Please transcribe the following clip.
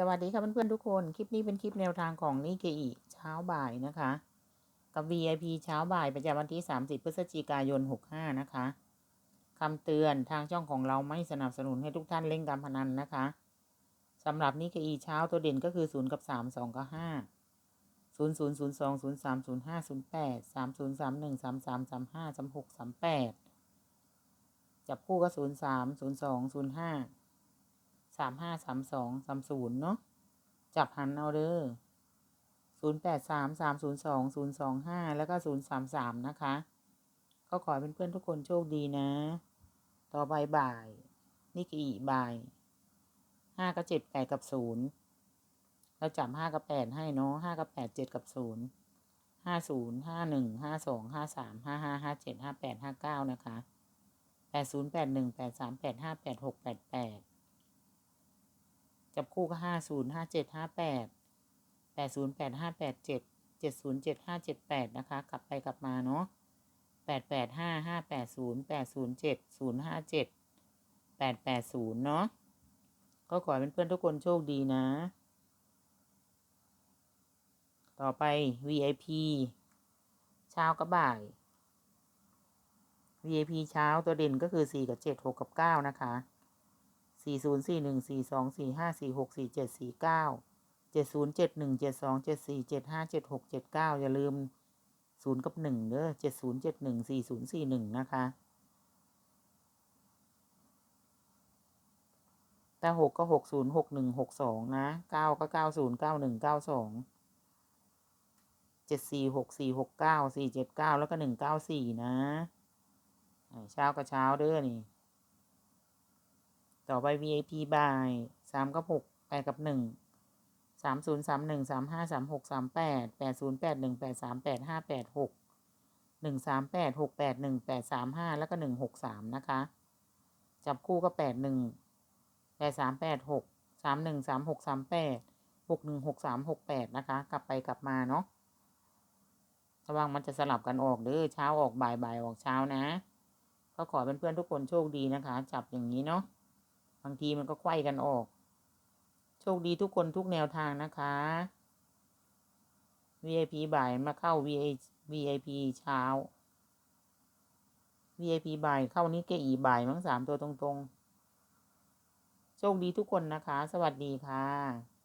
สวัสดีค่ะเพื่อนๆทุกคน คลิปนี้เป็นคลิปแนวทางของนิเกอิเช้าบ่ายนะคะ กับ VIP เช้าบ่ายประจำวันที่ 30 พฤศจิกายน 65 นะคะคำเตือนทางช่องของเราไม่สนับสนุนให้ทุกท่านเล่นการพนันนะคะสำหรับนิเกอิเช้าตัวเด่นก็คือ 0 กับ 3 2 กับ 5 0 0 0 2 0 3 0 5 0 8 3 0 3 1 3 3 3 5 3 6 3 8 จับคู่ก็ 0 3 0 2 0 5 สามห้าสามสองสามศูนย์เนาะจับหันเอาเด้อศูนย์แปดสามสามศูนย์สองศูนย์สองห้าแล้วก็ศูนย์สามสามนะคะ ก็ขอให้เพื่อนๆทุกคนโชคดีนะ ต่อไปบ่าย นี่กี่บ่ายห้ากับเจ็ดแปดกับศูนย์เราจับห้ากับแปดให้เนาะห้ากับแปดเจ็ดกับศูนย์ห้าศูนย์ห้าหนึ่งห้าสองห้าสามห้าห้าห้าเจ็ดห้าแปดห้าเก้านะคะแปดศูนย์แปดหนึ่งแปดสามแปดห้าแปดหกแปดแปด จับคู่ก็ห้าศูนย์ห้าเจ็ดห้าแปดแปดศูนย์แปดห้าแปดเจ็ดเจ็ดศูนย์เจ็ดห้าเจ็ดแปดนะคะ กลับไปกลับมาเนาะแปดแปดห้าห้าแปดศูนย์แปดศูนย์เจ็ดศูนย์ห้าเจ็ดแปดแปดศูนย์เนาะก็ขอให้เพื่อนๆทุกคนโชคดีนะ ต่อไป VIP เช้ากับบ่าย VIP เช้าตัวเด่นก็คือสี่กับเจ็ดหกกับเก้านะคะ สี่ศูนย์สี่หนึ่งสี่สองสี่ห้าสี่หกสี่เจ็ดสี่เก้าเจ็ดศูนย์เจ็ดหนึ่งเจ็ดสองเจ็ดสี่เจ็ดห้าเจ็ดหกเจ็ดเก้าอย่าลืมศูนย์กับหนึ่งเด้อเจ็ดศูนย์เจ็ดหนึ่งสี่ศูนย์สี่หนึ่งนะคะแต่หกก็หกศูนย์หกหนึ่งหกสองนะเก้าก็เก้าศูนย์เก้าหนึ่งเก้าสองเจ็ดสี่หกสี่หกเก้าสี่เจ็ดเก้าแล้วก็หนึ่งเก้าสี่นะเช้ากับเช้าเด้อนี่ ต่อไป VIP บ่ายสามกับหกแปดกับหนึ่งสามศูนย์สามหนึ่งสามห้าสามหกสามแปดแปดศูนย์แปดหนึ่งแปดสามแปดห้าแปดหกหนึ่งสามแปดหกแปดหนึ่งแปดสามห้าแล้วก็หนึ่งหกสามนะคะ จับคู่ก็แปดหนึ่งแปดสามแปดหกสามหนึ่งสามหกสามแปดหกหนึ่งหกสามหกแปดนะคะ กลับไปกลับมาเนาะระวังมันจะสลับกันออกเด้อเช้าออกบ่ายบ่ายออกเช้านะ ก็ขอเป็นเพื่อนทุกคนโชคดีนะคะ จับอย่างนี้เนาะ บางทีมันก็ไขว้กันออก โชคดีทุกคนทุกแนวทางนะคะ VIP บ่ายมาเข้า VIP เช้า VIP บ่ายเข้านี้เกอีบ่ายมั้งสามตัวตรงๆ โชคดีทุกคนนะคะ สวัสดีค่ะ